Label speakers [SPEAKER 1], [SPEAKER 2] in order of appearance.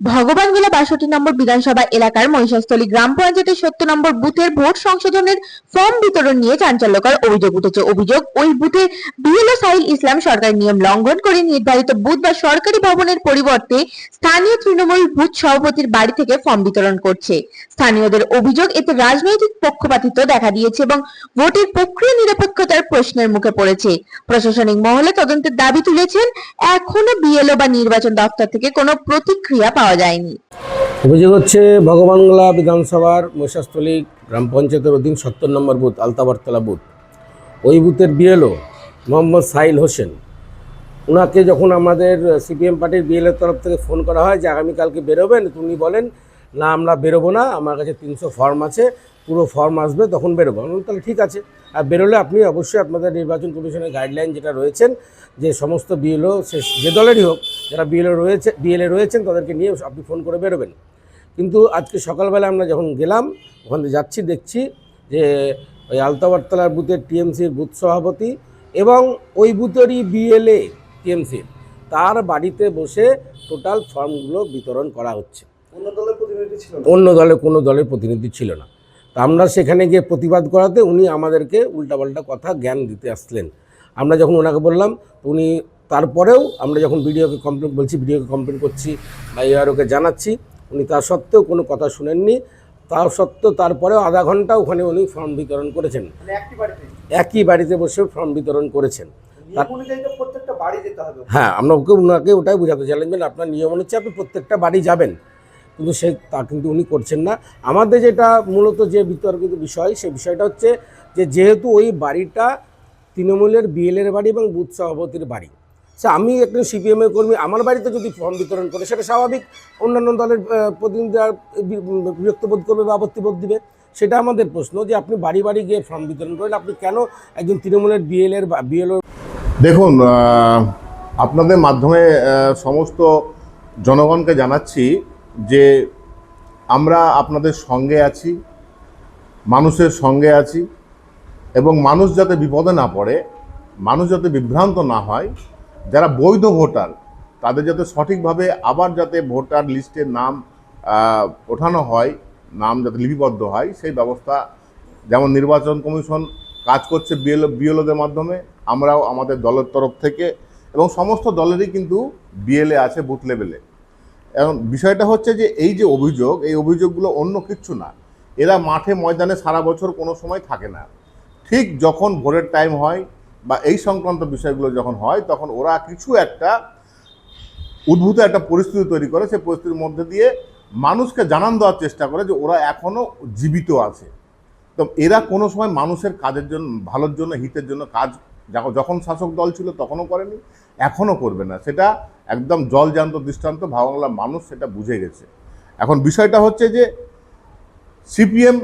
[SPEAKER 1] ভগবানগোলা বাষট্টি নম্বর বিধানসভা এলাকার মহিষাস্থলী গ্রাম পঞ্চায়েতের সত্তর নম্বর বুথের ভোট সংশোধনের ফর্ম বিতরণ নিয়ে চাঞ্চল্যকর অভিযোগ উঠেছে। অভিযোগ, ওই বুথে বিএলও সাইল ইসলাম সরকারি নিয়ম লঙ্ঘন করে নির্ধারিত বুথ বা সরকারি ভবনের পরিবর্তে স্থানীয় তৃণমূল বুথ সভাপতির বাড়ি থেকে ফর্ম বিতরণ করছে। স্থানীয়দের অভিযোগ, এতে রাজনৈতিক পক্ষপাতিত্ব দেখা দিয়েছে এবং ভোটের প্রক্রিয়া নিরপেক্ষতার প্রশ্নের মুখে পড়েছে। প্রশাসনিক মহলে তদন্তের দাবি তুলেছেন, এখনও বিএলও বা নির্বাচন দপ্তর থেকে কোনো প্রতিক্রিয়া পাওয়া যায়নি।
[SPEAKER 2] অভিযোগ হচ্ছে, ভগবানগোলা বিধানসভার মহিষাস্থলী গ্রাম পঞ্চায়েতের অধীন সত্তর নম্বর বুথ, আলতাবারতলা বুথ। ওই বুথের বিএলও মোহাম্মদ সাহিল হোসেন। ওনাকে যখন আমাদের সিপিএম পার্টির বিএলএর তরফ থেকে ফোন করা হয় যে, আগামীকালকে বেরোবেন? উনি বলেন, না, আমরা বেরোবো না। আমার কাছে তিনশো ফর্ম আছে। পুরো ফর্ম আসবে তখন বেরোবো। আমি তাহলে ঠিক আছে। আর বেরোলে আপনি অবশ্যই আপনাদের নির্বাচন কমিশনের গাইডলাইন যেটা রয়েছেন যে সমস্ত বিএলও সে যে দলেরই হোক যারা বিএলও রয়েছে বিএলএ রয়েছেন তাদেরকে নিয়ে আপনি ফোন করে বেরোবেন। কিন্তু আজকে সকালবেলা আমরা যখন গেলাম ওখানে যাচ্ছি দেখছি যে ওই আলতাবারতলার বুথের টিএমসির বুথ সভাপতি এবং ওই বুথেরই বিএলএ টিএমসির তার বাড়িতে বসে টোটাল ফর্মগুলো বিতরণ করা হচ্ছে।
[SPEAKER 3] অন্য দলের প্রতিনিধি ছিল
[SPEAKER 2] অন্য দলে কোনো দলের প্রতিনিধি ছিল না। আমরা সেখানে গিয়ে প্রতিবাদ করাতে উনি আমাদেরকে উল্টাপাল্টা কথা জ্ঞান দিতে আসলেন। আমরা যখন ওনাকে বললাম উনি তারপরেও আমরা যখন ভিডিওকে কমপ্লেন বলছি ভিডিওকে কমপ্লেন করছি বা এআরওকে জানাচ্ছি উনি তা সত্ত্বেও কোনো কথা শুনেননি। তা সত্ত্বেও তারপরেও আধা ঘণ্টা ওখানে উনি ফর্ম বিতরণ করেছেন।
[SPEAKER 3] মানে
[SPEAKER 2] একই বাড়িতে? বসে ফর্ম বিতরণ করেছেন। হ্যাঁ আমরা ওকে ওনাকে ওটাই বোঝাতে চাইলাম যে আপনার নিয়ম অনুযায়ী আপনি প্রত্যেকটা বাড়ি যাবেন। কিন্তু সে তা কিন্তু উনি করছেন না। আমাদের যেটা মূলত যে বিতর্কিত বিষয়, সে বিষয়টা হচ্ছে যে যেহেতু ওই বাড়িটা তৃণমূলের বিএলের বাড়ি এবং বুথ সভাপতির বাড়ি। সে আমি একজন সিপিএমের কর্মী, আমার বাড়িতে যদি ফর্ম বিতরণ করে, সেটা স্বাভাবিক অন্যান্য দলের প্রতিনিধিরা বি- বিরক্ত বোধ করবে বা আপত্তি বোধ দিবে। সেটা আমাদের প্রশ্ন যে আপনি বাড়ি বাড়ি গিয়ে ফর্ম বিতরণ করেন, আপনি কেন একজন তৃণমূলের বিএলের বিএলও
[SPEAKER 4] দেখুন আপনাদের মাধ্যমে সমস্ত জনগণকে জানাচ্ছি যে আমরা আপনাদের সঙ্গে আছি, মানুষের সঙ্গে আছি, এবং মানুষ যাতে বিপদে না পড়ে, মানুষ যাতে বিভ্রান্ত না হয়, যারা বৈধ ভোটার, তাদের যাতে সঠিকভাবে আবার যাতে ভোটার লিস্টের নাম ওঠানো হয়, নাম যাতে লিপিবদ্ধ হয়, সেই ব্যবস্থা, যেমন নির্বাচন কমিশন কাজ করছে বিএলও বিএলওদের মাধ্যমে, আমরাও আমাদের দলের তরফ থেকে, এবং সমস্ত দলেরই কিন্তু বিএলএ আছে বুথ লেভেলে। এবং বিষয়টা হচ্ছে যে এই যে অভিযোগ, এই অভিযোগগুলো অন্য কিচ্ছু না। এরা মাঠে ময়দানে সারা বছর কোনো সময় থাকে না। ঠিক যখন ভোরের টাইম হয় বা এই সংক্রান্ত বিষয়গুলো যখন হয়, তখন ওরা কিছু একটা উদ্ভূত একটা পরিস্থিতি তৈরি করে। সেই পরিস্থিতির মধ্যে দিয়ে মানুষকে জানান দেওয়ার চেষ্টা করে যে ওরা এখনও জীবিত আছে। তো এরা কোনো সময় মানুষের কাজের জন্য, ভালোর জন্য, হিতের জন্য কাজ যখন- শাসক দল ছিল তখনও করেনি, এখনও করবে না। সেটা একদম জলজান্ত দৃষ্টান্ত ভাবাংলা মানুষ সেটা বুঝে গেছে। এখন বিষয়টা হচ্ছে যে, সিপিএম